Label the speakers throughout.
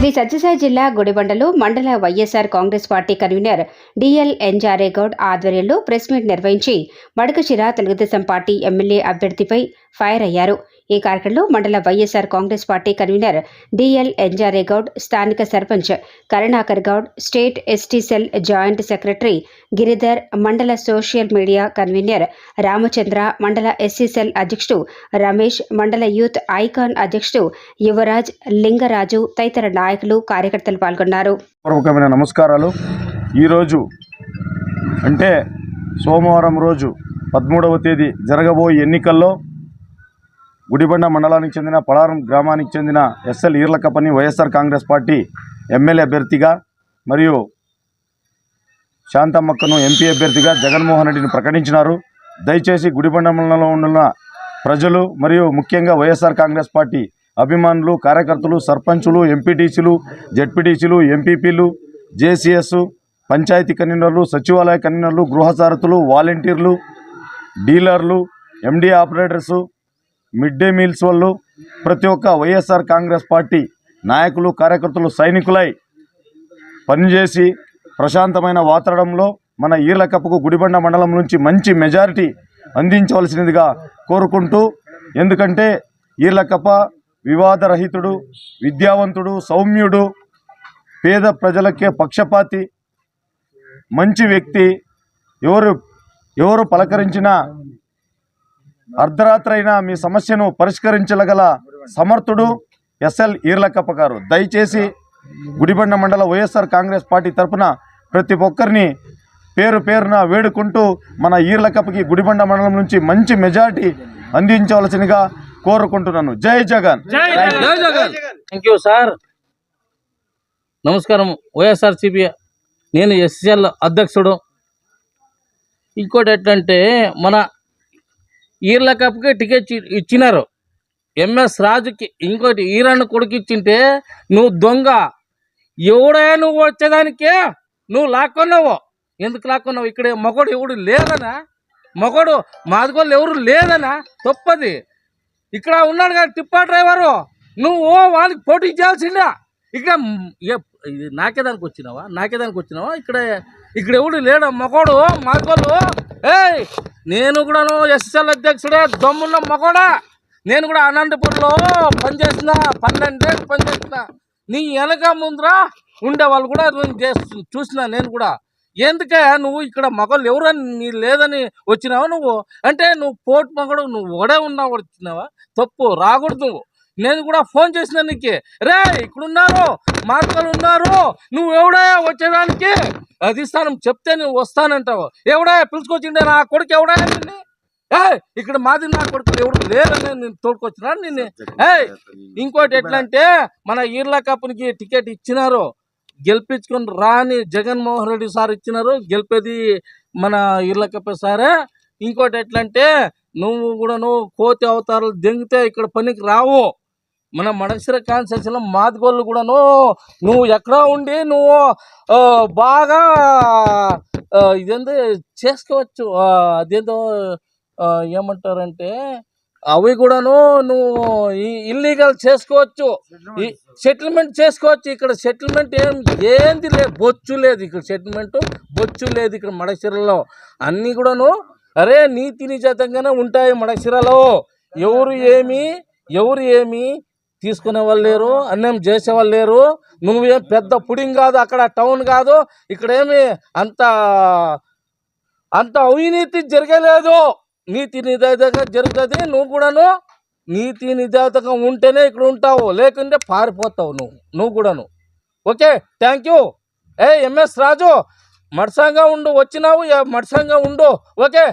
Speaker 1: శ్రీ సత్యసాయి జిల్లా గుడిబండలో మండల YSR Congress party convener DL ఎన్జారేగౌడ్ ఆధ్వర్యంలో ప్రెస్ మీట్ నిర్వహించి మడకశిర తెలుగుదేశం పార్టీ ఎమ్మెల్యే అభ్యర్థిపై ఫైర్ అయ్యారు. ఈ కార్యక్రమంలో మండల YSR Congress party convener DL ఎన్జారే Goud స్థానిక sarpanch Karunakar Goud state ST cell joint secretary Giridhar మండల సోషల్ మీడియా కన్వీనర్ రామచంద్ర మండల ఎస్సీ సెల్ అధ్యక్షుడు రమేష్ మండల యూత్ ఐకాన్ అధ్యక్షుడు యువరాజ్ లింగరాజు తదితర నాయకులు కార్యకర్తలు పాల్గొన్నారు.
Speaker 2: నమస్కారాలు. ఈరోజు అంటే సోమవారం రోజు పదమూడవ తేదీ జరగబోయే ఎన్నికల్లో గుడిబండ మండలానికి చెందిన పడారం గ్రామానికి చెందిన ఎస్ఎల్ ఈర్లకప్పని వైఎస్ఆర్ కాంగ్రెస్ పార్టీ ఎమ్మెల్యే అభ్యర్థిగా మరియు శాంతమ్మక్కను ఎంపీ అభ్యర్థిగా జగన్మోహన్ రెడ్డిని ప్రకటించినారు. దయచేసి గుడిబండ మండలంలో ఉన్న ప్రజలు మరియు ముఖ్యంగా వైఎస్ఆర్ కాంగ్రెస్ పార్టీ అభిమానులు కార్యకర్తలు సర్పంచులు ఎంపీటీసీలు జెడ్పీటీసీలు ఎంపీపీలు జేసీఎస్ పంచాయతీ కన్వీనర్లు సచివాలయ కన్వీనర్లు గృహసారథులు వాలంటీర్లు డీలర్లు MD operators mid day meals వాళ్ళు ప్రతి ఒక్క వైఎస్ఆర్ కాంగ్రెస్ పార్టీ నాయకులు కార్యకర్తలు సైనికులై పనిచేసి ప్రశాంతమైన వాతావరణంలో మన ఈర్లకప్పకు గుడిబండ మండలం నుంచి మంచి మెజారిటీ అందించవలసినదిగా కోరుకుంటూ ఎందుకంటే ఈర్లకప్ప వివాదరహితుడు విద్యావంతుడు సౌమ్యుడు పేద ప్రజలకే పక్షపాతి మంచి వ్యక్తి ఎవరు ఎవరు పలకరించినా అర్ధరాత్రైనా మీ సమస్యను పరిష్కరించగల సమర్థుడు ఎస్ఎల్ ఈర్లకప్ప గారు. దయచేసి గుడిబండ మండల వైఎస్ఆర్ కాంగ్రెస్ పార్టీ తరఫున ప్రతి ఒక్కరిని పేరు పేరున వేడుకుంటూ మన ఈర్లకప్పకి గుడిబండ మండలం నుంచి మంచి మెజారిటీ అందించవలసిందిగా కోరుకుంటున్నాను. Jai Jagan.
Speaker 3: Thank you sir. నమస్కారం. వైఎస్ఆర్సిపి నేను ఎస్ఎల్ అధ్యక్షుడు. ఇంకోటి ఏంటంటే మన ఈర్ల కప్కి టికెట్ ఇచ్చినారు. ఎంఎస్ రాజుకి ఇంకోటి ఈరన్న కొడుకు ఇచ్చింటే నువ్వు దొంగ. ఎవడే నువ్వు వచ్చేదానికే? నువ్వు లాక్కున్నావు? ఎందుకు లాక్కున్నావు? ఇక్కడ మగోడు ఎవడు లేదనా? మగోడు మాదిగోళ్ళు ఎవరు లేదనా? తప్పది. ఇక్కడ ఉన్నాడు కదా టిప్పా డ్రైవరు. నువ్వు వానికి పోటీ చేయాల్సిందా ఇక్కడ నాకేదానికి నాకే దానికి వచ్చినావా? నాకే దానికి వచ్చినావా? ఇక్కడ ఇక్కడ ఎవడు లేడా? మగోడు మాదిగోళ్ళు? ఏయ్! నేను కూడాను ఎస్ఎల్ అధ్యక్షుడే దమ్మున్న మగోడా. నేను కూడా అనంతపూర్లో పనిచేసిన పన్నెండేళ్ళు పనిచేసిన నీ వెనక ముందర ఉండే వాళ్ళు కూడా నేను చేస్తు చూసిన నేను కూడా. ఎందుకే నువ్వు ఇక్కడ మగవాళ్ళు ఎవరని నీ లేదని వచ్చినావా నువ్వు? అంటే నువ్వు పోటు మగడు నువ్వు ఒకడే ఉన్నావు వచ్చినావా? తప్పు రాకూడదు నువ్వు. నేను కూడా ఫోన్ చేసిన నీకు. రే ఇక్కడ ఉన్నారు మార్కలు ఉన్నారు నువ్వు ఎవడా వచ్చేదానికి? అది ఇస్తాను చెప్తే నువ్వు వస్తానంటావు. ఎవడా పిలుచుకొచ్చిండే నా కొడుకు ఎవడా నిన్ను? ఏ ఇక్కడ మాది నా కొడుకు ఎవడు లేదని నేను తోడుకొచ్చినా నిన్ను? ఏయ్ ఇంకోటి ఎట్లా? అంటే మన ఈర్లా కప్పునికి టికెట్ ఇచ్చినారు. గెలిపించుకొని రాని జగన్మోహన్ రెడ్డి సార్ ఇచ్చినారు. గెలిపేది మన ఈర్ల కప్ప సారే. ఇంకోటి ఎట్లా అంటే నువ్వు కూడా నువ్వు కోతి అవతారాలు దెంగితే ఇక్కడ పనికి రావు. మన మడసిర కాన్సెషన్లో మాదిగోళ్ళు కూడాను నువ్వు ఎక్కడ ఉండి నువ్వు బాగా ఇదేంది ఇదేందో చేసుకోవచ్చు. అదేందో ఏమంటారంటే అవి కూడాను నువ్వు ఇల్లీగల్ చేసుకోవచ్చు. సెటిల్మెంట్ చేసుకోవచ్చు. ఇక్కడ సెటిల్మెంట్ ఏం ఏంది లేదు బొచ్చు లేదు ఇక్కడ సెటిల్మెంట్ బొచ్చు లేదు ఇక్కడ మడసిరలో అన్నీ కూడాను అరే నీతి నిజాతంగానే ఉంటాయి మడసిరలో ఎవరు ఏమి ఎవరు ఏమి తీసుకునే వాళ్ళు లేరు అన్నం చేసే వాళ్ళు లేరు. నువ్వేం పెద్ద పుడింగ్ కాదు అక్కడ టౌన్ కాదు. ఇక్కడ ఏమి అంత అంత అవినీతి జరగలేదు. నీతి నిదాతగా జరుగుతుంది. నువ్వు కూడాను నీతి నిదాతగా ఉంటేనే ఇక్కడ ఉంటావు. లేకుంటే పారిపోతావు నువ్వు నువ్వు కూడాను. Okay? Thank you A MS Raju మడసంగా ఉండు వచ్చినావు మడసంగా ఉండు. ఓకే?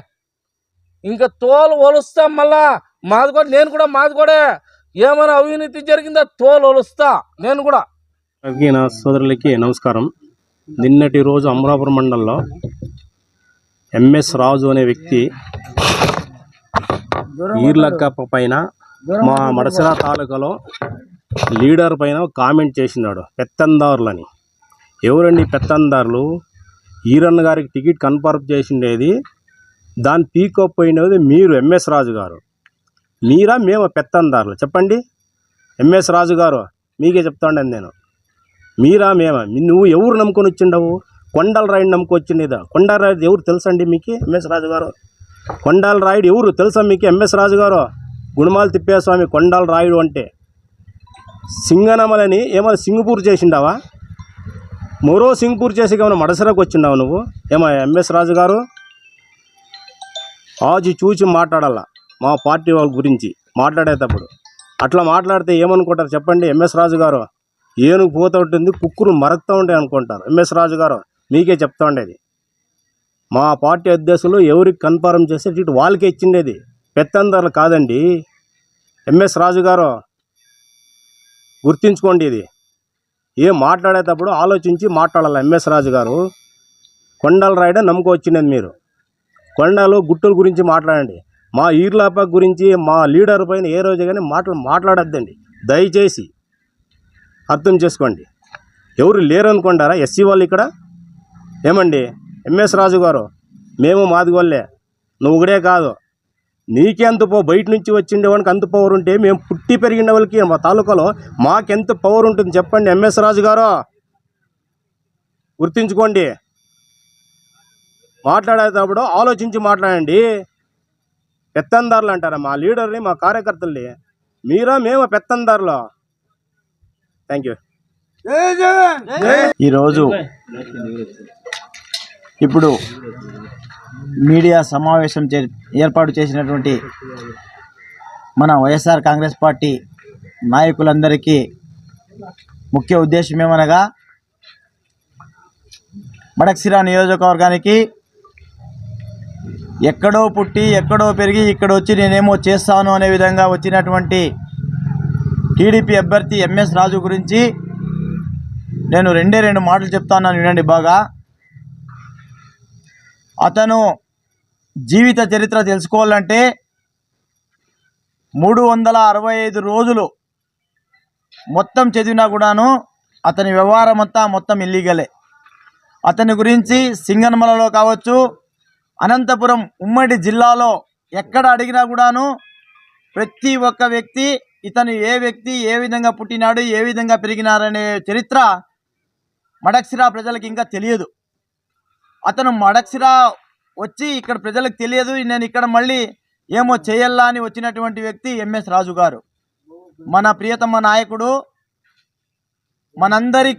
Speaker 3: ఇంకా తోలు ఒలుస్తాం మళ్ళా. మాది కూడా నేను కూడా మాది కూడా. ఏమైనా అవినీతి జరిగిందా? తోలొలుస్తా. నేను కూడా.
Speaker 4: నా సోదరులకి నమస్కారం. నిన్నటి రోజు అమరాపురం మండలంలో ఎంఎస్ రాజు అనే వ్యక్తి ఈర్లక్క పైన మా మడసరా తాలూకాలో లీడర్ పైన కామెంట్ చేసినాడు. పెత్తందారులని. ఎవరండి పెత్తందారులు? ఈరన్న గారికి టికెట్ కన్ఫర్మ్ చేసిండేది దాని పీకప్ పోయినది మీరు ఎంఎస్ రాజు గారు. మీరా మేము పెత్తందారులు. చెప్పండి. ఎంఎస్ రాజు గారు మీకే చెప్తాండను నేను. మీరా మేమా? నువ్వు ఎవరు నమ్ముకొని వచ్చిండవు? కొండల రాయుడు నమ్ముకొని వచ్చిండేదా కొండల రాయుడు ఎవరు తెలుసండి మీకు? ఎంఎస్ రాజు గారు. రాయుడు ఎవరు తెలుసా మీకు? ఎంఎస్ రాజు గారు. గుణమాల తిప్పేస్వామి కొండాల రాయుడు అంటే. సింగనమలని ఏమైనా సింగపూర్ చేసిండావా? మరో సింగపూర్ చేసి ఏమైనా మడసరకు వచ్చిండావు నువ్వు? ఏమో ఎంఎస్ రాజు గారు? ఆచి చూచి మాట్లాడాలా? మా పార్టీ వాళ్ళ గురించి మాట్లాడేటప్పుడు. అట్లా మాట్లాడితే ఏమనుకుంటారు చెప్పండి? ఎంఎస్ రాజు గారు ఏనుగు పోతూ ఉంటుంది కుక్కురు మరక్తూ ఉంటాయి అనుకుంటారు. ఎంఎస్ రాజు గారు మీకే చెప్తా ఉండేది. మా పార్టీ అధ్యక్షులు ఎవరికి కన్ఫర్మ్ చేస్తే ఇటు వాళ్ళకే ఇచ్చిండేది. పెత్తందర్లు కాదండి. ఎంఎస్ రాజు గారు గుర్తించుకోండి ఇది. ఏం మాట్లాడేటప్పుడు ఆలోచించి మాట్లాడాలి ఎంఎస్ రాజు గారు. రాయడం రాయడం నమ్ముకొచ్చిండేది మీరు. కొండలు గుట్టల గురించి మాట్లాడండి. మా ఈర్లాప గురించి మా లీడర్ పైన ఏ రోజు కానీ మాటలు మాట్లాడొద్దండి. దయచేసి అర్థం చేసుకోండి. ఎవరు లేరనుకుంటారా ఎస్సీ వాళ్ళు ఇక్కడ? ఏమండి? ఎంఎస్ రాజు గారు మేము మాది వాళ్ళే. నువ్వు ఒకడే కాదు. నీకెంత పో బయట నుంచి వచ్చిండే వానికి అంత పవర్ ఉంటే మేము పుట్టి పెరిగిన వాళ్ళకి మా తాలూకాలో మాకెంత పవర్ ఉంటుంది చెప్పండి ఎంఎస్ రాజు గారు? గుర్తించుకోండి. మాట్లాడేటప్పుడు ఆలోచించి మాట్లాడండి. పెత్తందారులు అంటారా? మా లీడర్ని మా కార్యకర్తల్ని. మీరా మేము పెత్తందారులు? థ్యాంక్ యూ
Speaker 5: ఈరోజు ఇప్పుడు మీడియా సమావేశం చే ఏర్పాటు చేసినటువంటి మన వైఎస్ఆర్ కాంగ్రెస్ పార్టీ నాయకులందరికీ ముఖ్య ఉద్దేశం ఏమనగా మడక్సిరా నియోజకవర్గానికి ఎక్కడో పుట్టి ఎక్కడో పెరిగి ఇక్కడ వచ్చి నేనేమో చేస్తాను అనే విధంగా వచ్చినటువంటి టీడీపీ అభ్యర్థి ఎంఎస్ రాజు గురించి నేను రెండే రెండు మాటలు చెప్తాను వినండి బాగా. అతను జీవిత చరిత్ర తెలుసుకోవాలంటే మూడు వందల అరవై ఐదు రోజులు మొత్తం చదివినా కూడాను అతని వ్యవహారం అంతా మొత్తం ఇల్లీగలే అతని గురించి సింగన్మలలో కావచ్చు అనంతపురం ఉమ్మడి జిల్లాలో ఎక్కడ అడిగినా కూడాను ప్రతి ఒక్క వ్యక్తి ఇతను ఏ వ్యక్తి ఏ విధంగా పుట్టినాడు ఏ విధంగా పెరిగినారనే చరిత్ర మడక్సిరా ప్రజలకు ఇంకా తెలియదు. అతను మడక్సిరా వచ్చి ఇక్కడ ప్రజలకు తెలియదు నేను ఇక్కడ మళ్ళీ ఏమో చేయాలా అని వచ్చినటువంటి వ్యక్తి ఎంఎస్ రాజు గారు. మన ప్రియతమ నాయకుడు మనందరి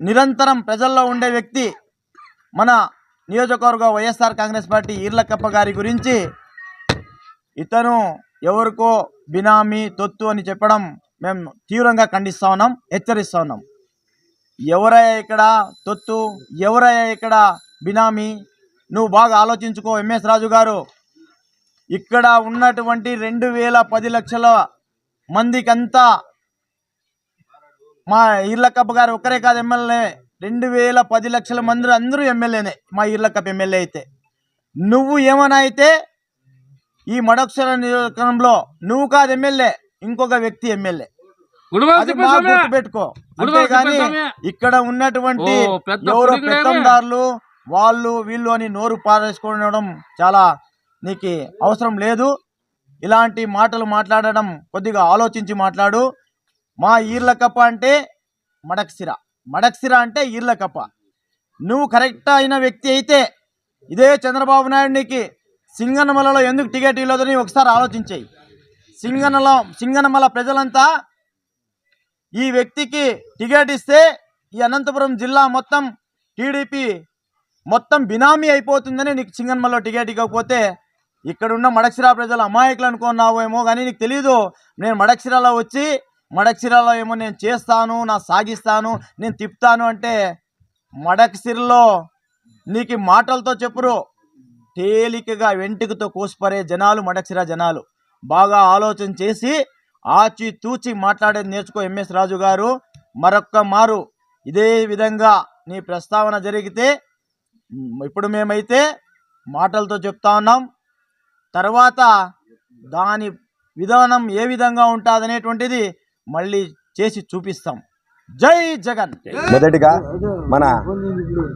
Speaker 5: నిరంతరం ప్రజల్లో ఉండే వ్యక్తి మన నియోజకవర్గ వైఎస్ఆర్ కాంగ్రెస్ పార్టీ ఈర్లకప్ప గారి గురించి ఇతను ఎవరికో బినామీ తొత్తు అని చెప్పడం మేము తీవ్రంగా ఖండిస్తా ఉన్నాం హెచ్చరిస్తూ ఉన్నాం. ఎవరయ్యా ఇక్కడ తొత్తు? ఎవరయ్యా ఇక్కడ బినామీ? నువ్వు బాగా ఆలోచించుకో ఎంఎస్ రాజు గారు. ఇక్కడ ఉన్నటువంటి రెండు వేల పది లక్షల మందికంతా మా ఈర్లకప్ప గారు ఒక్కరే కాదు ఎమ్మెల్యే రెండు వేల పది లక్షల మంది అందరూ ఎమ్మెల్యేనే. మా ఈర్లకప్ప ఎమ్మెల్యే అయితే. నువ్వు ఏమైనా అయితే ఈ మడక్షర నియోజకవర్గంలో నువ్వు కాదు ఎమ్మెల్యే ఇంకొక వ్యక్తి ఎమ్మెల్యే. అది బాగా
Speaker 3: గుడివాడ
Speaker 5: అంతేగాని. ఇక్కడ ఉన్నటువంటి ఎవరో. పెత్తందారులు వాళ్ళు వీళ్ళు అని నోరు పారేసుకోవడం చాలా నీకు అవసరం లేదు. ఇలాంటి మాటలు మాట్లాడడం కొద్దిగా ఆలోచించి మాట్లాడు. మా ఈర్లకప్ప అంటే మడక్సిర. మడక్సిర అంటే ఈర్లకప్ప. నువ్వు కరెక్ట్ అయిన వ్యక్తి అయితే ఇదే చంద్రబాబు నాయుడికి సింగనమలలో ఎందుకు టికెట్ ఇవ్వలేదని ఒకసారి ఆలోచించాయి. సింగనల సింగనమల ప్రజలంతా ఈ వ్యక్తికి టికెట్ ఇస్తే ఈ అనంతపురం జిల్లా మొత్తం టీడీపీ మొత్తం బినామీ అయిపోతుందని నీకు సింగన్మల్లో టికెట్ ఇవ్వకపోతే ఇక్కడున్న మడక్సిరా ప్రజలు అమాయకులు అనుకున్నావేమో కానీ నీకు తెలీదు. నేను మడక్సిరాలో వచ్చి మడక్సిరాలో ఏమో నేను చేస్తాను నా సాగిస్తాను నేను తిప్పుతాను అంటే మడక్సిరలో నీకు మాటలతో చెప్పురు. తేలికగా వెంటికతో కోసిపరే జనాలు మడక్సిరా జనాలు. బాగా ఆలోచన చేసి ఆచి తూచి మాట్లాడేది నేర్చుకో ఎంఎస్ రాజు గారు. మరొక్క మారు. ఇదే విధంగా నీ ప్రస్తావన జరిగితే ఇప్పుడు మేమైతే మాటలతో చెప్తా ఉన్నాం. తర్వాత దాని విధానం ఏ విధంగా ఉంటుంది అనేటువంటిది మళ్ళీ చేసి చూపిస్తాం. జై జగన్!
Speaker 6: మొదటిగా మన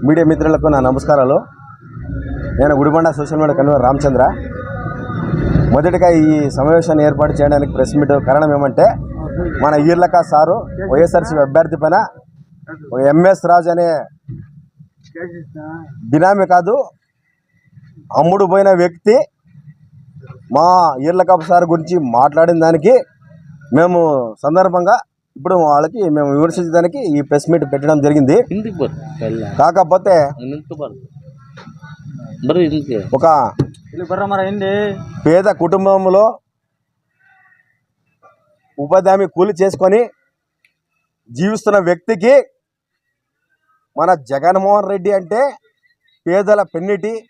Speaker 6: మీడియా మిత్రులకు నా నమస్కారాలు. నేను Gudibanda social media convener Ramachandra. మొదటిగా ఈ సమావేశాన్ని ఏర్పాటు చేయడానికి ప్రెస్ మీట్ కారణం ఏమంటే మన ఈర్లక సారు వైఎస్ఆర్సీ అభ్యర్థి పైన ఎంఎస్ రాజు అనే బినామీ కాదు అమ్ముడు పోయిన వ్యక్తి మా ఈర్లకప్ సార్ గురించి మాట్లాడిన దానికి మేము సందర్భంగా ఇప్పుడు వాళ్ళకి మేము విమర్శించడానికి ఈ ప్రెస్ మీట్ పెట్టడం జరిగింది. కాకపోతే ఒక పేద కుటుంబంలో ఉపాధి కూలి చేసుకొని జీవిస్తున్న వ్యక్తికి మన జగన్మోహన్ రెడ్డి అంటే పేదల పెన్నిటి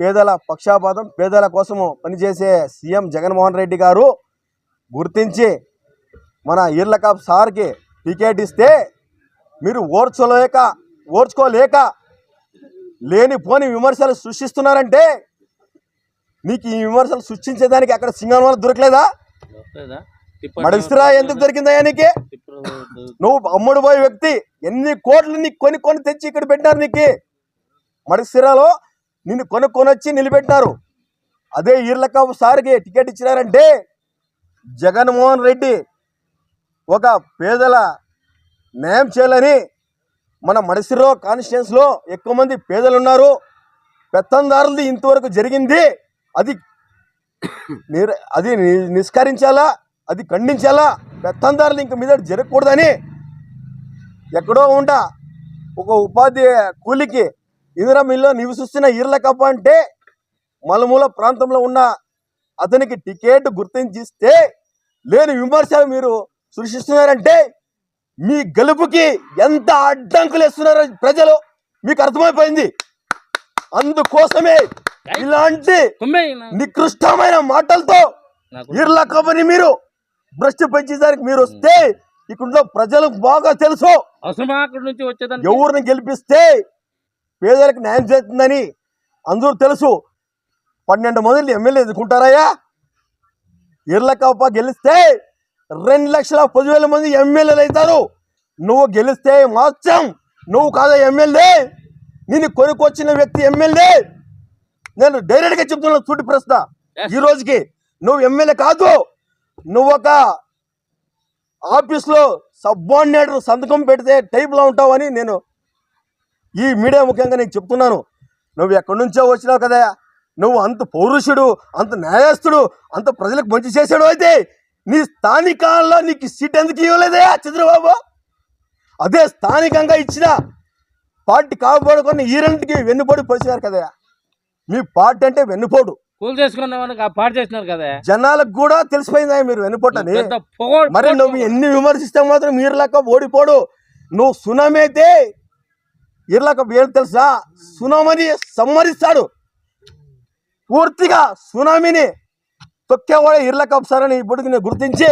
Speaker 6: పేదల పక్షాపాతం పేదల కోసము పనిచేసే సీఎం జగన్మోహన్ రెడ్డి గారు గుర్తించి మన ఈర్లకాప్ సార్కి టికెట్ ఇస్తే మీరు ఓర్చలేక ఓర్చుకోలేక లేనిపోని విమర్శలు సృష్టిస్తున్నారంటే మీకు ఈ విమర్శలు సృష్టించేదానికి అక్కడ సింగనవరం దొరకలేదా? మడిస్తురా ఎందుకు దొరికిందయ్యా నీకు నువ్వు అమ్ముడు పోయే వ్యక్తి ఎన్ని కోట్లు నీకు కొని కొని తెచ్చి ఇక్కడ పెట్టినారు నీకు? మడిస్తురాలో నిన్ను కొనుక్కొని వచ్చి నిలబెట్టినారు అదే ఈర్లకు సార్కి టికెట్ ఇచ్చినారంటే జగన్మోహన్ రెడ్డి ఒక పేదల న్యాయం చేయాలని మన మడిసిరో కాన్స్టిట్యున్స్లో ఎక్కువ మంది పేదలు ఉన్నారు పెత్తందారులది ఇంతవరకు జరిగింది. అది నిర అది ని- నిష్కరించాలా అది ఖండించాలా? పెత్తందారులు ఇంక మీద జరగకూడదని ఎక్కడో ఉంటా ఒక ఉపాధి కూలికి ఇందిరా మిల్లో నివసిస్తున్న ఈర్లకప్ప అంటే మలమూల ప్రాంతంలో ఉన్న అతనికి టికెట్ గుర్తించిస్తే లేని విమర్శలు మీరు సృష్టిస్తున్నారంటే మీ గెలుపుకి ఎంత అడ్డంకులు ఇస్తున్నారో ప్రజలు? మీకు అర్థమైపోయింది. అందుకోసమే ఇలాంటి నికృష్టమైన మాటలతో
Speaker 3: నాకు
Speaker 6: ఈర్ల కబని మీరు భ్రష్టు పెంచేదానికి మీరు వస్తే ఇక్కడ ప్రజలకు బాగా తెలుసు. ఎవరిని గెలిపిస్తే పేదలకు న్యాయం చేస్తుందని అందరూ తెలుసు. పన్నెండు మంది ఎమ్మెల్యే ఎదుర్కొంటారయ్యా? ఇర్లకప్ప గెలిస్తే రెండు లక్షల పదివేల మంది ఎమ్మెల్యేలు అవుతారు. నువ్వు గెలిస్తే మాత్రం నువ్వు కాదా ఎమ్మెల్యే. నేను కొనుక్కొచ్చిన వ్యక్తి ఎమ్మెల్యే. నేను డైరెక్ట్గా చెప్తున్నా సూటి ప్రశ్న. ఈ రోజుకి నువ్వు ఎమ్మెల్యే కాదు. నువ్వు ఒక ఆఫీస్లో సబార్డినేటర్ సంతకం పెడితే టైప్లో ఉంటావని నేను ఈ మీడియా ముఖ్యంగా నేను చెప్తున్నాను. నువ్వు ఎక్కడి నుంచో వచ్చినావు కదా? నువ్వు అంత పౌరుషుడు అంత న్యాయస్తుడు అంత ప్రజలకు మంచి చేసాడు అయితే నీ స్థానికాల్లో నీకు సీట్ ఎందుకు ఇవ్వలేదే చంద్రబాబు? అదే స్థానికంగా ఇచ్చిన పార్టీ కాపాడుకొని ఈ రెండుకి వెన్నుపోటు పోసినారు కదా. మీ పార్టీ అంటే వెన్నుపోటు.
Speaker 3: కూల్ చేసుకున్న చేసినారు కదా.
Speaker 6: జనాలకు కూడా తెలిసిపోయిందా మీరు వెన్నుపోటని? మరి నువ్వు ఎన్ని విమర్శిస్తే మాత్రం మీరులాక ఓడిపోడు. నువ్వు సునామీ అయితే ఇర్లాక ఏం తెలుసా? సునామని సమ్మరిస్తాడు. పూర్తిగా సునామీని తొక్కేవాడే ఇర్లక సారని ఇప్పటికి నేను గుర్తించి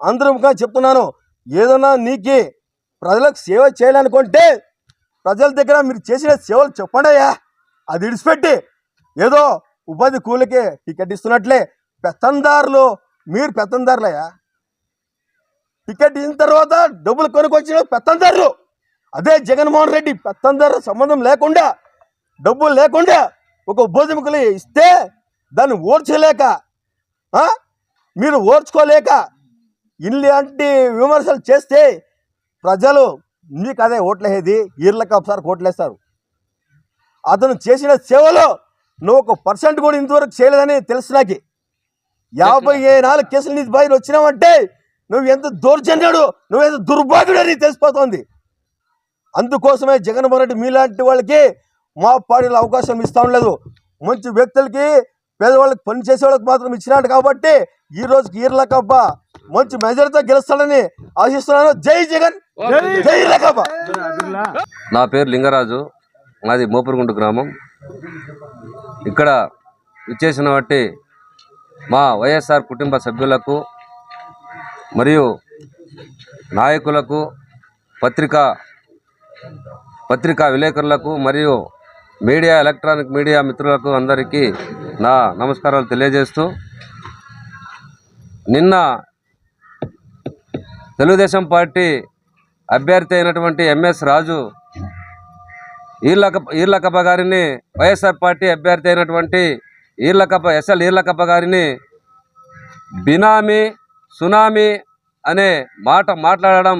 Speaker 6: అందరముగా చెప్తున్నాను. ఏదన్నా నీకి ప్రజలకు సేవ చేయాలనుకుంటే ప్రజల దగ్గర మీరు చేసిన సేవలు చెప్పండి అయ్యా. అది విడిచిపెట్టి ఏదో ఉపాధి కూలికి టికెట్ ఇస్తున్నట్లే పెత్తందారులు మీరు పెత్తందారులయ్యా టికెట్ ఇచ్చిన తర్వాత డబ్బులు కొనుక్కొచ్చిన పెత్తందారులు. అదే జగన్మోహన్ రెడ్డి పెత్తందారు సంబంధం లేకుండా డబ్బులు లేకుండా ఒక భోజముకులు ఇస్తే దాన్ని ఓర్చలేక మీరు ఓర్చుకోలేక ఇలాంటి విమర్శలు చేస్తే ప్రజలు మీకు అదే ఓట్లేసేది ఈర్లకి ఒకసారి ఓట్లేస్తారు అతను చేసిన సేవలో నువ్వు ఒక పర్సెంట్ కూడా ఇంతవరకు చేయలేదని తెలుసు నాకు. యాభై నాలుగు కేసులు నీ బయట వచ్చినావంటే నువ్వు ఎంత దౌర్జన్యుడు నువ్వు ఎంత దుర్భాగ్యుడు అని తెలిసిపోతుంది. అందుకోసమే జగన్మోహన్ రెడ్డి మీలాంటి వాళ్ళకి మా పార్టీలు అవకాశం ఇస్తా ఉండలేదు. మంచి వ్యక్తులకి పేదవాళ్ళకి పని చేసే వాళ్ళకి మాత్రం ఇచ్చినాడు కాబట్టి ఈ రోజుకి ఈర్లకప్ప మంచి మెజారిటీతో గెలుస్తాడని ఆశిస్తున్నాను. జై జగన్! జై లకబ్బ
Speaker 7: నా పేరు లింగరాజు. నాది మోపురుగుంట గ్రామం. ఇక్కడ విచ్చేసిన బట్టి మా వైఎస్ఆర్ కుటుంబ సభ్యులకు మరియు నాయకులకు పత్రికా పత్రికా విలేకరులకు మరియు మీడియా ఎలక్ట్రానిక్ మీడియా మిత్రులకు అందరికీ నా నమస్కారాలు తెలియజేస్తూ నిన్న తెలుగుదేశం పార్టీ అభ్యర్థి అయినటువంటి ఎంఎస్ రాజు ఈర్లక ఈర్లకప్ప గారిని వైఎస్ఆర్ పార్టీ అభ్యర్థి అయినటువంటి ఈర్లకప్ప ఎస్ఎల్ ఈర్లకప్ప గారిని బినామీ సునామీ అనే మాట మాట్లాడడం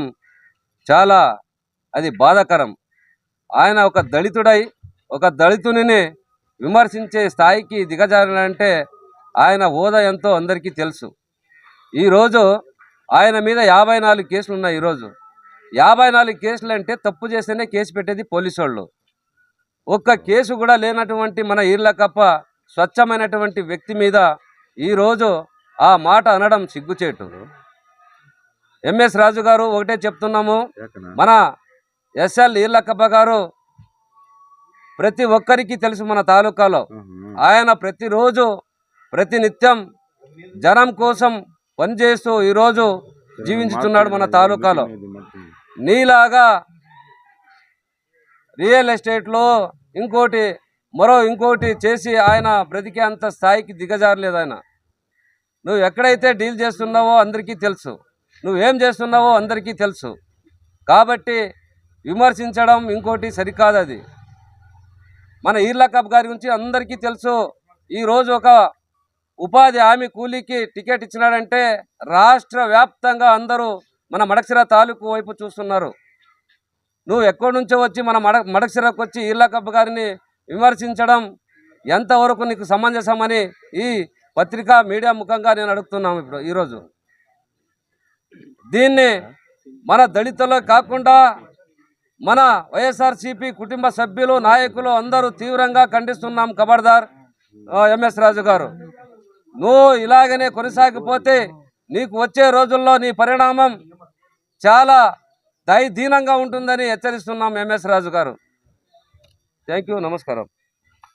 Speaker 7: చాలా అది బాధాకరం. ఆయన ఒక దళితుడై ఒక దళితునిని విమర్శించే స్థాయికి దిగజారాలంటే ఆయన హోదా ఎంతో అందరికీ తెలుసు. ఈరోజు ఆయన మీద యాభై నాలుగు కేసులు ఉన్నాయి ఈరోజు యాభై నాలుగు కేసులు అంటే తప్పు చేస్తేనే కేసు పెట్టేది పోలీసు వాళ్ళు ఒక్క కేసు కూడా లేనటువంటి మన ఈర్లకప్ప స్వచ్ఛమైనటువంటి వ్యక్తి మీద ఈరోజు ఆ మాట అనడం సిగ్గుచేటు. ఎంఎస్ రాజు గారు ఒకటే చెప్తున్నాము. మన ఎస్ఎల్ ఈర్లకప్ప గారు ప్రతి ఒక్కరికి తెలుసు మన తాలూకాలో. ఆయన ప్రతిరోజు ప్రతి నిత్యం జనం కోసం పనిచేస్తూ ఈరోజు జీవించుతున్నాడు మన తాలూకాలో. నీలాగా రియల్ ఎస్టేట్లో ఇంకోటి మరో ఇంకోటి చేసి ఆయన బ్రతికే అంత స్థాయికి దిగజారలేదు ఆయన. నువ్వు ఎక్కడైతే డీల్ చేస్తున్నావో అందరికీ తెలుసు. నువ్వేం చేస్తున్నావో అందరికీ తెలుసు. కాబట్టి విమర్శించడం ఇంకోటి సరికాదు అది మన ఈర్లా కప్ గారి గురించి అందరికీ తెలుసు. ఈరోజు ఒక ఉపాధి హామీ కూలీకి టికెట్ ఇచ్చినాడంటే రాష్ట్ర వ్యాప్తంగా అందరూ మన మడక్సిర తాలూకు వైపు చూస్తున్నారు. నువ్వు ఎక్కడి నుంచో వచ్చి మన మడ మడక్సిరకు వచ్చి ఈర్లా కప్ గారిని విమర్శించడం ఎంతవరకు నీకు సమంజసమని ఈ పత్రికా మీడియా ముఖంగా నేను అడుగుతున్నాము ఇప్పుడు ఈరోజు దీన్ని మన దళితులకు కాకుండా మన వైఎస్ఆర్సీపీ కుటుంబ సభ్యులు నాయకులు అందరూ తీవ్రంగా ఖండిస్తున్నాం ఖబర్దార్ ఎంఎస్ రాజు గారు. నువ్వు ఇలాగనే కొనసాగిపోతే నీకు వచ్చే రోజుల్లో నీ పరిణామం చాలా దయదీనంగా ఉంటుందని హెచ్చరిస్తున్నాం ఎంఎస్ రాజు గారు. థ్యాంక్ యూ నమస్కారం.